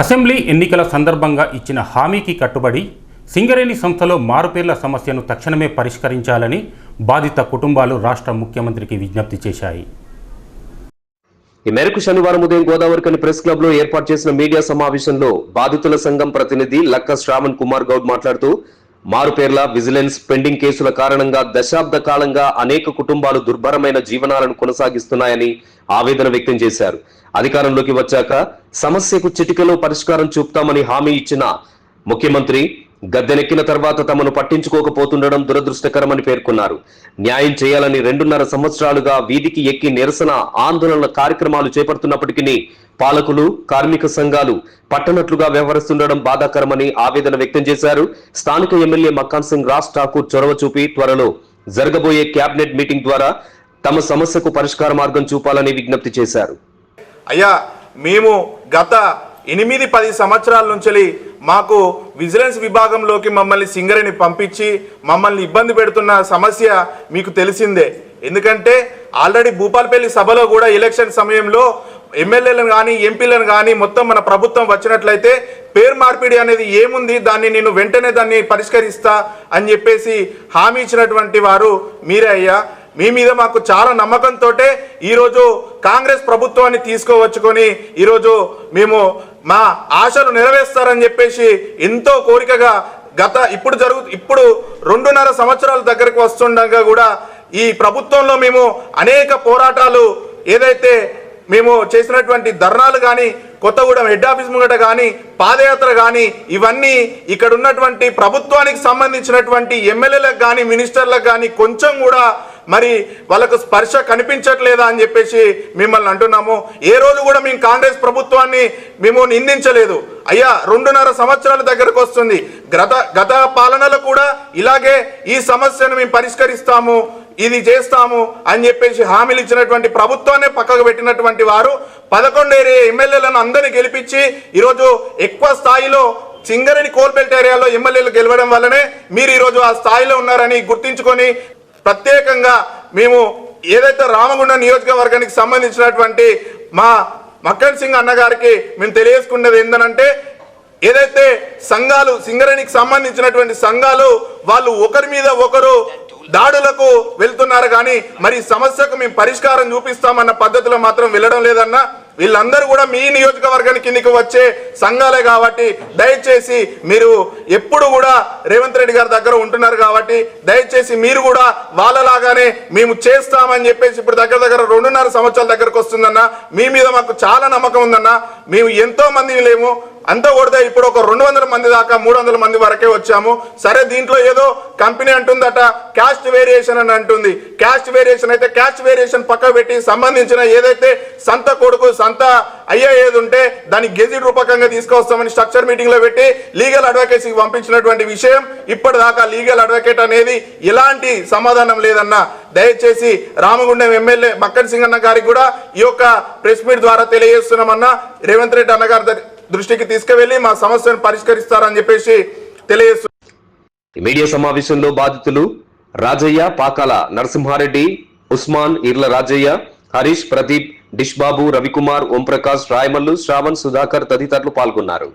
Assembly ఎన్నికల సందర్భంగా ఇచ్చిన హామీకి కట్టుబడి సింగరేణి సంస్థలో మారుపేర్ల సమస్యను తక్షణమే పరిష్కరించాలని బాధిత కుటుంబాలు రాష్ట్ర ముఖ్యమంత్రికి విజ్ఞప్తి చేశాయి. ఈ మేరకు శనివారం ఉదయం గోదావరికని ప్రెస్ క్లబ్లో ఏర్పాటు చేసిన మీడియా సమావేశంలో బాధితుల సంఘం ప్రతినిధి లక్క శ్రావణ్ కుమార్ గౌడ్ మాట్లాడుతూ మారుపేర్ల విజిలెన్స్ పెండింగ్ కేసుల కారణంగా దశాబ్ద కాలంగా అనేక కుటుంబాలు దుర్భరమైన జీవనాలను కొనసాగిస్తున్నాయని ఆవేదన వ్యక్తం చేశారు. అధికారంలోకి వచ్చాక సమస్యకు చిటికలో పరిష్కారం చూపుతామని హామీ ఇచ్చిన ముఖ్యమంత్రి గద్దెనెక్కిన తర్వాత తమను పట్టించుకోకపోతుండడం దురదృష్టకరమని పేర్కొన్నారు. న్యాయం చేయాలని రెండున్నర సంవత్సరాలుగా వీధికి ఎక్కి నిరసన ఆందోళనల కార్యక్రమాలు చేపడుతున్నప్పటికీ పాలకులు కార్మిక సంఘాలు పట్టనట్లుగా వ్యవహరిస్తుండడం బాధాకరమని ఆవేదన వ్యక్తం చేశారు. స్థానిక ఎమ్మెల్యే మక్కాన్ సింగ్ రాజ్ ఠాకూర్ చొరవ చూపి త్వరలో జరగబోయే కేబినెట్ మీటింగ్ ద్వారా తమ సమస్యకు పరిష్కార మార్గం చూపాలని విజ్ఞప్తి చేశారు. అయ్యా మేము గత ఎనిమిది పది సంవత్సరాల నుంచి మాకు విజిలెన్స్ విభాగంలోకి మమ్మల్ని సింగరేణి పంపించి మమ్మల్ని ఇబ్బంది పెడుతున్న సమస్య మీకు తెలిసిందే. ఎందుకంటే ఆల్రెడీ భూపాలపల్లి సభలో కూడా ఎలక్షన్ సమయంలో ఎమ్మెల్యేలను కానీ ఎంపీలను కానీ మొత్తం మన ప్రభుత్వం వచ్చినట్లయితే పేరు మార్పిడి అనేది ఏముంది దాన్ని నేను వెంటనే దాన్ని పరిష్కరిస్తా అని చెప్పేసి హామీ ఇచ్చినటువంటి వారు మీరే అయ్యా. మీ మీద మాకు చాలా నమ్మకంతో ఈరోజు కాంగ్రెస్ ప్రభుత్వాన్ని తీసుకోవచ్చుకొని ఈరోజు మేము మా ఆశలు నెరవేరుస్తారని చెప్పేసి ఎంతో కోరికగా గత ఇప్పుడు జరుగు ఇప్పుడు రెండున్నర సంవత్సరాల దగ్గరకు వస్తుండగా కూడా ఈ ప్రభుత్వంలో మేము అనేక పోరాటాలు ఏదైతే మేము చేసినటువంటి ధర్నాలు కానీ కొత్తగూడెం హెడ్ ఆఫీస్ ముంగట కానీ పాదయాత్ర కానీ ఇవన్నీ ఇక్కడ ఉన్నటువంటి ప్రభుత్వానికి సంబంధించినటువంటి ఎమ్మెల్యేలకు కానీ మినిస్టర్లకు కానీ కొంచెం కూడా మరి వాళ్ళకు స్పర్శ కనిపించట్లేదా అని చెప్పేసి మిమ్మల్ని అంటున్నాము. ఏ రోజు కూడా మేము కాంగ్రెస్ ప్రభుత్వాన్ని మేము నిందించలేదు. అయ్యా రెండున్నర సంవత్సరాల దగ్గరకు వస్తుంది. గత గత పాలనలో కూడా ఇలాగే ఈ సమస్యను మేము పరిష్కరిస్తాము ఇది చేస్తాము అని చెప్పేసి హామీలు ఇచ్చినటువంటి ప్రభుత్వాన్ని పక్కకు పెట్టినటువంటి వారు పదకొండు ఏరియా ఎమ్మెల్యేలను అందరినీ గెలిపించి ఈరోజు ఎక్కువ స్థాయిలో సింగరేణి కోల్బెల్ట్ ఏరియాలో ఎమ్మెల్యేలు గెలవడం వల్లనే మీరు ఈరోజు ఆ స్థాయిలో ఉన్నారని గుర్తించుకొని ప్రత్యేకంగా మేము ఏదైతే రామగుండ నియోజకవర్గానికి సంబంధించినటువంటి మా మక్కన్ సింగ్ అన్నగారికి మేము తెలియజేసుకున్నది ఏంటనంటే ఏదైతే సంఘాలు సింగరేణికి సంబంధించినటువంటి సంఘాలు వాళ్ళు ఒకరి మీద ఒకరు దాడులకు వెళ్తున్నారు కానీ మరి సమస్యకు మేము పరిష్కారం చూపిస్తామన్న పద్ధతిలో మాత్రం వెళ్ళడం లేదన్నా వీళ్ళందరూ కూడా మీ నియోజకవర్గానికి కిందికి వచ్చే సంఘాలే కాబట్టి దయచేసి మీరు ఎప్పుడు కూడా రేవంత్ రెడ్డి గారి దగ్గర ఉంటున్నారు కాబట్టి దయచేసి మీరు కూడా వాళ్ళలాగానే మేము చేస్తామని చెప్పేసి ఇప్పుడు దగ్గర దగ్గర రెండున్నర సంవత్సరాల దగ్గరకు వస్తుందన్న మీ మీద మాకు చాలా నమ్మకం ఉందన్న మేము ఎంతో మంది లేము. అంతా కొడితే ఇప్పుడు ఒక రెండు వందల మంది దాకా మూడు వందల మంది వరకే వచ్చాము. సరే దీంట్లో ఏదో కంపెనీ అంటుందట క్యాస్ట్ వేరియేషన్ అని అంటుంది. క్యాస్ట్ వేరియేషన్ అయితే క్యాస్ట్ వేరియేషన్ పక్క పెట్టి సంబంధించిన ఏదైతే సంత కొడుకు సంత అయ్యే ఏది ఉంటే దాన్ని గెజిట్ రూపకంగా తీసుకొస్తామని స్ట్రక్చర్ మీటింగ్లో పెట్టి లీగల్ అడ్వకేసీకి పంపించినటువంటి విషయం ఇప్పటిదాకా లీగల్ అడ్వకేట్ అనేది ఎలాంటి సమాధానం లేదన్న దయచేసి రామగుండం ఎమ్మెల్యే మక్కన్ సింగ్ అన్న గారికి కూడా ఈ యొక్క ప్రెస్ మీట్ ద్వారా తెలియజేస్తున్నామన్నా. రేవంత్ రెడ్డి అన్నగారి దృష్టికి తీసుకువెళ్ళి మా సమస్యను పరిష్కరిస్తారని చెప్పేసి తెలియజేస్తు మీడియా సమావేశంలో బాధితులు రాజయ్య పాకాల నరసింహారెడ్డి ఉస్మాన్ ఇర్ల రాజయ్య హరీష్ ప్రదీప్ డిష్బాబు రవికుమార్ ఓంప్రకాష్ రాయమల్లు శ్రావణ్ సుధాకర్ తదితరులు పాల్గొన్నారు.